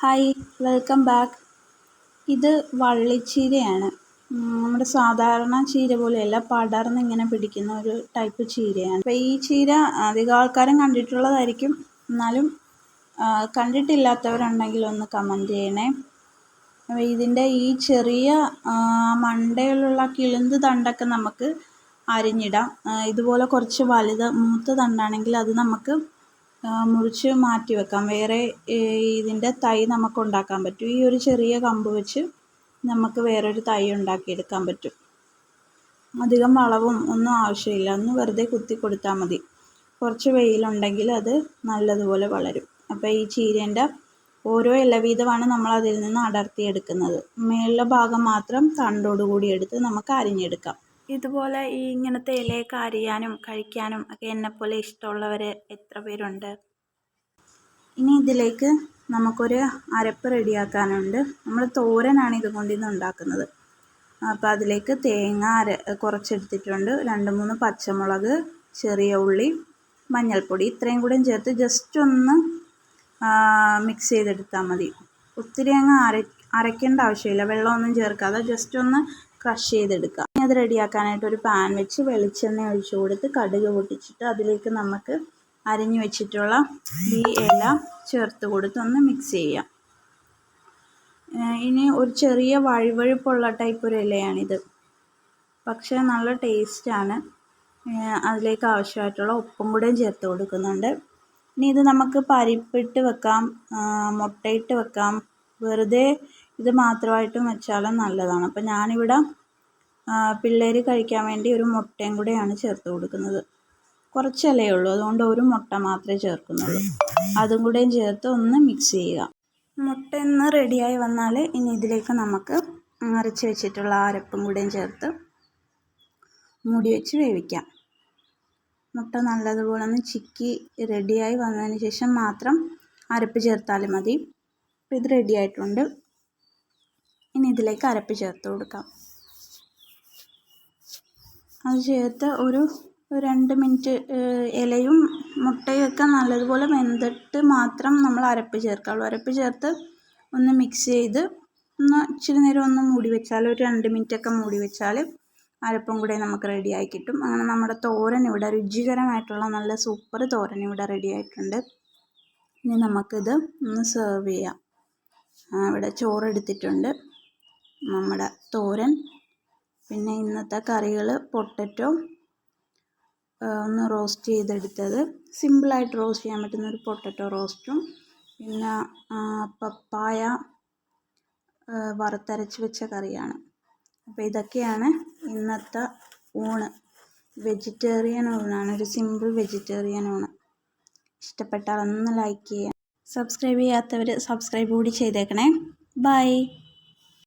Hi welcome back. ഇത് വള്ളിച്ചീരയാണ്. നമ്മുടെ സാധാരണ ചീര പോലെയല്ല പടർന്ന് ഇങ്ങനെ പിടിക്കുന്ന ഒരു ടൈപ്പ് ചീരയാണ്. അപ്പോൾ ഈ ചീര അധികം ആൾക്കാരും കണ്ടിട്ടുള്ളതായിരിക്കും. എന്നാലും കണ്ടിട്ടില്ലാത്തവരുണ്ടെങ്കിൽ ഒന്ന് കമന്റ് ചെയ്യണേ. അപ്പോൾ ഇതിന്റെ ഈ ചെറിയ മണ്ടയിലുള്ള കിളിന്ത് തണ്ടൊക്കെ നമുക്ക് അരിഞ്ഞിടാം. ഇതുപോലെ കുറച്ച് വലുത് മൂത്ത തണ്ടാണെങ്കിൽ അത് നമുക്ക് മുറിച്ച് മാറ്റി വെക്കാം. വേറെ ഇതിന്റെ തൈ നമുക്ക് ഉണ്ടാക്കാൻ പറ്റും. ഈ ഒരു ചെറിയ കമ്പ് വെച്ച് നമുക്ക് വേറൊരു തൈ ഉണ്ടാക്കിയെടുക്കാൻ പറ്റും. അധികം വളവും ഒന്നും ആവശ്യമില്ല. ഒന്ന് വെറുതെ കുത്തി കൊടുത്താൽ മതി. കുറച്ച് വെയിലുണ്ടെങ്കിൽ അത് നല്ലതുപോലെ വളരും. അപ്പോൾ ഈ ചീരേന്റെ ഓരോ ഇല വീതമാണ് നമ്മൾ അതിൽ നിന്ന് അടർത്തിയെടുക്കുന്നത്. മേളിലെ ഭാഗം മാത്രം തണ്ടോടുകൂടി എടുത്ത് നമുക്ക് അരിഞ്ഞെടുക്കാം. ഇതുപോലെ ഈ ഇങ്ങനത്തെ ഇലയൊക്കെ അരിയാനും കഴിക്കാനും ഒക്കെ എന്നെപ്പോലെ ഇഷ്ടമുള്ളവർ എത്ര പേരുണ്ട്? ഇനി ഇതിലേക്ക് നമുക്കൊരു അരപ്പ് റെഡിയാക്കാനുണ്ട്. നമ്മൾ തോരനാണ് ഇതുകൊണ്ട് ഇന്ന് ഉണ്ടാക്കുന്നത്. അപ്പോൾ അതിലേക്ക് തേങ്ങ അര കുറച്ചെടുത്തിട്ടുണ്ട്. രണ്ട് മൂന്ന് പച്ചമുളക് ചെറിയ ഉള്ളി മഞ്ഞൾപ്പൊടി ഇത്രയും കൂടെയും ചേർത്ത് ജസ്റ്റ് ഒന്ന് മിക്സ് ചെയ്തെടുത്താൽ മതി. ഒത്തിരി അങ്ങ് അര അരയ്ക്കേണ്ട ആവശ്യമില്ല. വെള്ളമൊന്നും ചേർക്കാതെ ജസ്റ്റ് ഒന്ന് ക്രഷ് ചെയ്തെടുക്കുക. ഇനി അത് റെഡിയാക്കാനായിട്ട് ഒരു പാൻ വെച്ച് വെളിച്ചെണ്ണ ഒഴിച്ചു കൊടുത്ത് കടുക് പൊട്ടിച്ചിട്ട് അതിലേക്ക് നമുക്ക് അരിഞ്ഞു വെച്ചിട്ടുള്ള ഈ ഇല ചേർത്ത് കൊടുത്ത് ഒന്ന് മിക്സ് ചെയ്യാം. ഇനി ഒരു ചെറിയ വഴുവഴുപ്പുള്ള ടൈപ്പ് ഒരു ഇലയാണിത്. പക്ഷേ നല്ല ടേസ്റ്റാണ് അതിലേക്ക് ആവശ്യമായിട്ടുള്ള ഉപ്പും കൂടെയും ചേർത്ത് കൊടുക്കുന്നുണ്ട്. ഇനി ഇത് നമുക്ക് പരിപ്പിട്ട് വെക്കാം മുട്ടയിട്ട് വെക്കാം. വെറുതെ ഇത് മാത്രമായിട്ടും വെച്ചാലും നല്ലതാണ്. അപ്പം ഞാനിവിടെ പിള്ളേർ കഴിക്കാൻ വേണ്ടി ഒരു മുട്ടയും കൂടെയാണ് ചേർത്ത് കൊടുക്കുന്നത്. കുറച്ചല്ലേ ഉള്ളൂ. അതുകൊണ്ട് ഒരു മുട്ട മാത്രമേ ചേർക്കുന്നുള്ളൂ. അതും കൂടെയും ചേർത്ത് ഒന്ന് മിക്സ് ചെയ്യുക. മുട്ട ഒന്ന് റെഡിയായി വന്നാൽ ഇനി ഇതിലേക്ക് നമുക്ക് അരച്ച് വെച്ചിട്ടുള്ള അരപ്പും കൂടെയും ചേർത്ത് മൂടി വെച്ച് വേവിക്കാം. മുട്ട നല്ലതുപോലെ ഒന്ന് ചിക്കി റെഡിയായി വന്നതിന് ശേഷം മാത്രം അരപ്പ് ചേർത്താലും മതി. ഇത് റെഡി ആയിട്ടുണ്ട്. ഇതിലേക്ക് അരപ്പ് ചേർത്ത് കൊടുക്കാം. അത് ചേർത്ത് ഒരു രണ്ട് മിനിറ്റ് ഇലയും മുട്ടയും ഒക്കെ നല്ലതുപോലെ വെന്തിട്ട് മാത്രം നമ്മൾ അരപ്പ് ചേർക്കാവുള്ളൂ. അരപ്പ് ചേർത്ത് ഒന്ന് മിക്സ് ചെയ്ത് ഒന്ന് ഇച്ചിരി നേരം ഒന്ന് മൂടി വെച്ചാൽ ഒരു രണ്ട് മിനിറ്റൊക്കെ മൂടി വെച്ചാൽ അരപ്പും കൂടെ നമുക്ക് റെഡിയായി കിട്ടും. അങ്ങനെ നമ്മുടെ തോരൻ ഇവിടെ രുചികരമായിട്ടുള്ള നല്ല സൂപ്പർ തോരൻ ഇവിടെ റെഡി ആയിട്ടുണ്ട്. ഇനി നമുക്കിത് ഒന്ന് സെർവ് ചെയ്യാം. ഇവിടെ ചോറെടുത്തിട്ടുണ്ട് നമ്മുടെ തോരൻ പിന്നെ ഇന്നത്തെ കറികൾ പൊട്ടറ്റോ ഒന്ന് റോസ്റ്റ് ചെയ്തെടുത്തത്. സിമ്പിളായിട്ട് റോസ്റ്റ് ചെയ്യാൻ പറ്റുന്ന ഒരു പൊട്ടറ്റോ റോസ്റ്റും പിന്നെ പപ്പായ വറുത്തരച്ച് വെച്ച കറിയാണ്. അപ്പോൾ ഇതൊക്കെയാണ് ഇന്നത്തെ ഊണ്. വെജിറ്റേറിയൻ ഊണാണ് ഒരു സിമ്പിൾ വെജിറ്റേറിയൻ ഊണ്. ഇഷ്ടപ്പെട്ടാൽ ഒന്ന് ലൈക്ക് ചെയ്യുക സബ്സ്ക്രൈബ് ചെയ്യാത്തവർ സബ്സ്ക്രൈബ് കൂടി ചെയ്തേക്കണേ. ബൈ